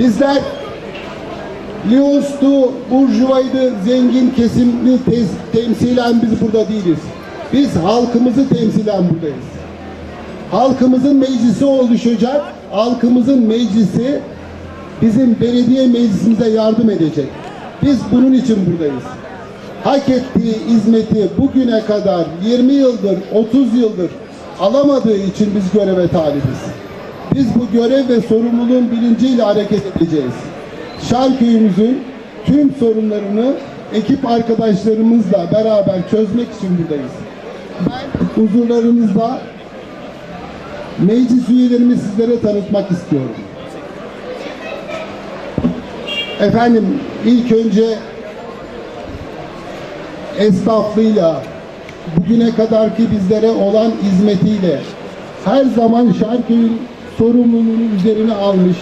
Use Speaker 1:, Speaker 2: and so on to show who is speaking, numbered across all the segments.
Speaker 1: Bizler Lios'tu, Burjuva'ydı, zengin kesimli te- temsilen biz burada değiliz. Biz halkımızı temsilen buradayız. Halkımızın meclisi oluşacak. Halkımızın meclisi bizim belediye meclisimize yardım edecek. Biz bunun için buradayız. Hak ettiği hizmeti bugüne kadar 20 yıldır, 30 yıldır alamadığı için biz göreve talibiz. Biz bu görev ve sorumluluğun bilinciyle hareket edeceğiz. Şarköy'ümüzün tüm sorunlarını ekip arkadaşlarımızla beraber çözmek için buradayız. Ben huzurlarınızda meclis üyelerimi sizlere tanıtmak istiyorum. Efendim ilk önce esnaflığıyla bugüne kadarki bizlere olan hizmetiyle her zaman Şarköy'ün sorumluluğunu üzerine almış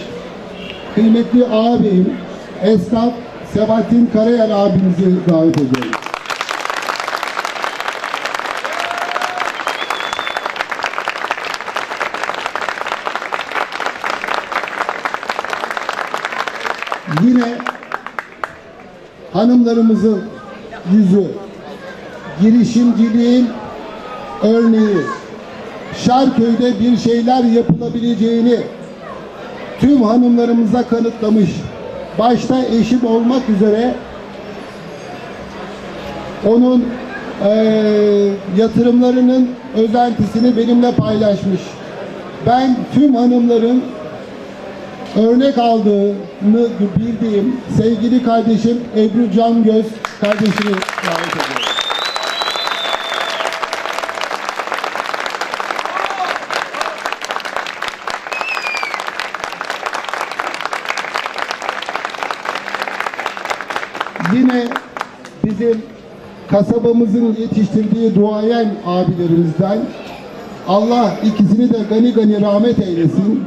Speaker 1: kıymetli ağabeyim esnaf Sebahattin Karayel abimizi davet ediyorum. Yine hanımlarımızın yüzü, girişimciliğin örneği, Şarköy'de bir şeyler yapılabileceğini tüm hanımlarımıza kanıtlamış. Başta eşim olmak üzere onun eee, yatırımlarının özentisini benimle paylaşmış. Ben tüm hanımların örnek aldığını bildiğim sevgili kardeşim Ebru Can Göz kardeşimi davet ediyorum. Yine bizim kasabamızın yetiştirdiği duayen abilerimizden Allah ikisini de gani gani rahmet eylesin.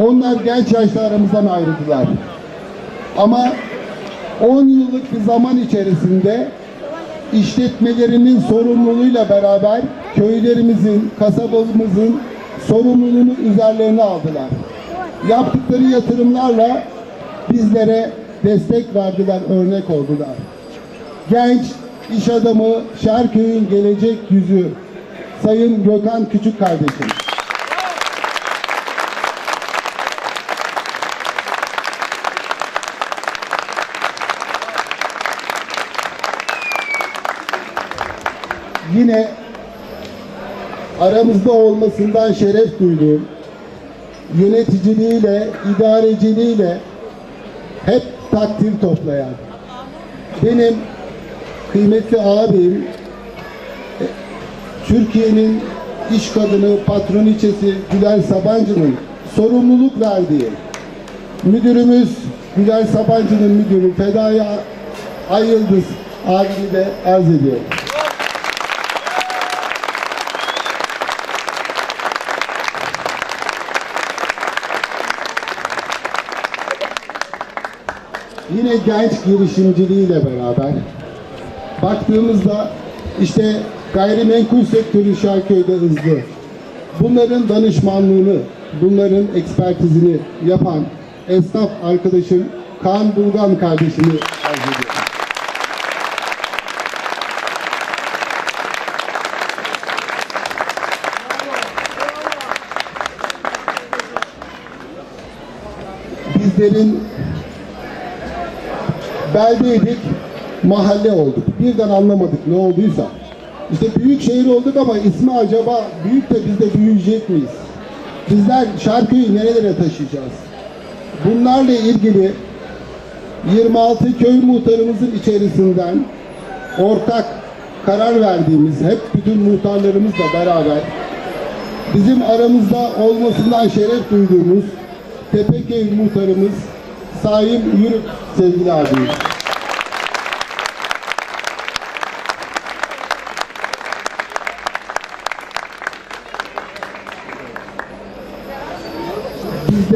Speaker 1: Onlar genç yaşta aramızdan ayrıldılar. Ama 10 yıllık bir zaman içerisinde işletmelerinin sorumluluğuyla beraber köylerimizin, kasabamızın sorumluluğunu üzerlerine aldılar. Yaptıkları yatırımlarla bizlere destek verdiler, örnek oldular. Genç iş adamı Şerköy'ün gelecek yüzü Sayın Gökhan Küçük kardeşim. Yine aramızda olmasından şeref duyduğum yöneticiliğiyle, idareciliğiyle hep takdir toplayan benim kıymetli abim e, Türkiye'nin iş kadını patroniçesi Güler Sabancı'nın sorumluluk verdiği müdürümüz Güler Sabancı'nın müdürü Fedaya Ay Yıldız abimi de arz ediyorum. Yine genç girişimciliğiyle beraber baktığımızda işte gayrimenkul sektörü Şarköy'de hızlı. Bunların danışmanlığını, bunların ekspertizini yapan esnaf arkadaşım Kaan Bulgan kardeşimi arz ediyorum. Bizlerin beldeydik, mahalle olduk. Birden anlamadık ne olduysa. İşte büyük şehir olduk ama ismi acaba büyük de biz de büyüyecek miyiz? Bizler Şarköy'ü nerelere taşıyacağız? Bunlarla ilgili 26 köy muhtarımızın içerisinden ortak karar verdiğimiz, hep bütün muhtarlarımızla beraber bizim aramızda olmasından şeref duyduğumuz Tepeköy muhtarımız Saim Yürük sevgili abimiz.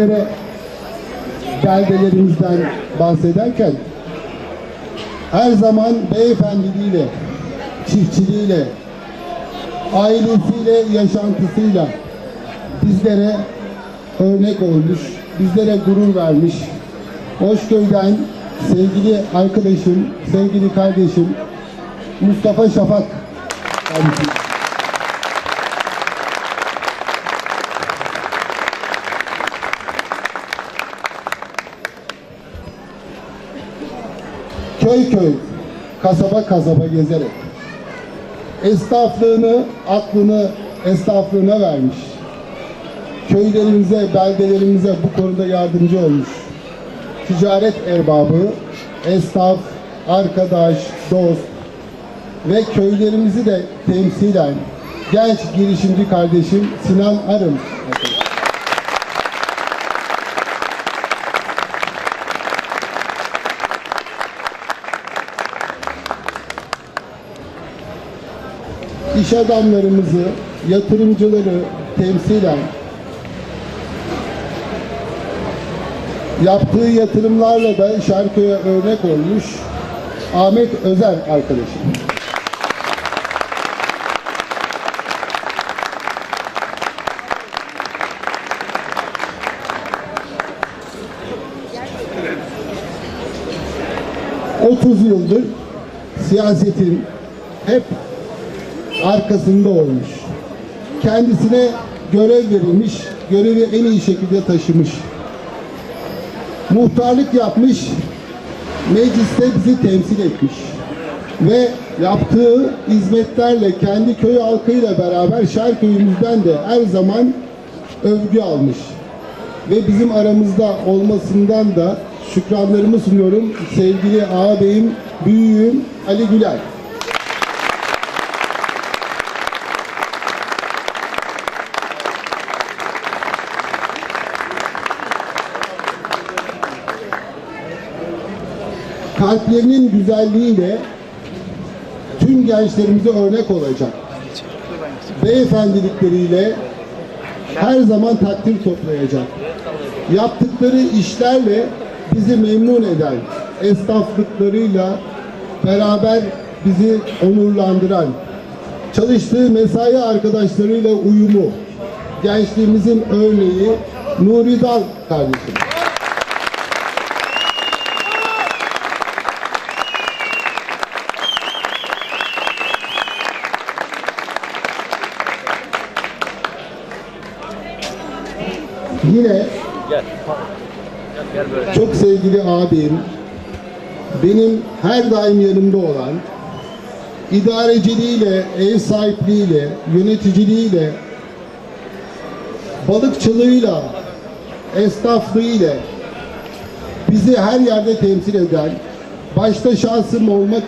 Speaker 1: Bizlere beldelerimizden bahsederken her zaman beyefendiliğiyle, çiftçiliğiyle, ailesiyle, yaşantısıyla bizlere örnek olmuş, bizlere gurur vermiş Hoşköy'den sevgili arkadaşım, sevgili kardeşim Mustafa Şafak kardeşim. Köy köy, kasaba kasaba gezerek esnaflığını, aklını esnaflığına vermiş. Köylerimize, beldelerimize bu konuda yardımcı olmuş. Ticaret erbabı, esnaf, arkadaş, dost ve köylerimizi de temsilen genç girişimci kardeşim Sinan Arım. İş adamlarımızı, yatırımcıları temsilen yaptığı yatırımlarla da Şarköy'e örnek olmuş Ahmet Özer arkadaşım. ...30 yıldır siyasetin hep arkasında olmuş. Kendisine görev verilmiş, görevi en iyi şekilde taşımış. Muhtarlık yapmış, mecliste bizi temsil etmiş. Ve yaptığı hizmetlerle kendi köy halkıyla beraber Şarköy'ümüzden de her zaman övgü almış. Ve bizim aramızda olmasından da şükranlarımı sunuyorum sevgili ağabeyim, büyüğüm Ali Güler. Kalplerinin güzelliğiyle tüm gençlerimize örnek olacak. Beyefendilikleriyle her zaman takdir toplayacak. Yaptıkları işlerle bizi memnun eden esnaflıklarıyla beraber bizi onurlandıran, çalıştığı mesai arkadaşlarıyla uyumu, gençliğimizin örneği Nuri Dal kardeşim. Yine çok sevgili abim, benim her daim yanımda olan, idareciliğiyle, ev sahipliğiyle, yöneticiliğiyle, balıkçılığıyla, esnaflığıyla bizi her yerde temsil eden, başta şahsım olmak